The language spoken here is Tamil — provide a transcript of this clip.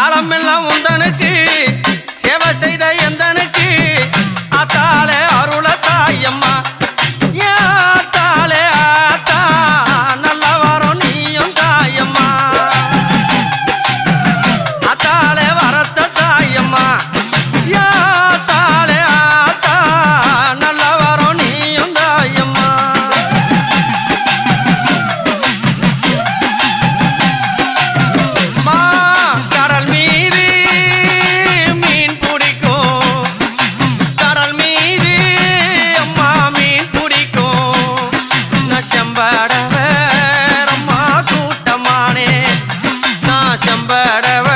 காலமெல்லாம் உந்தனுக்கு. செம்பட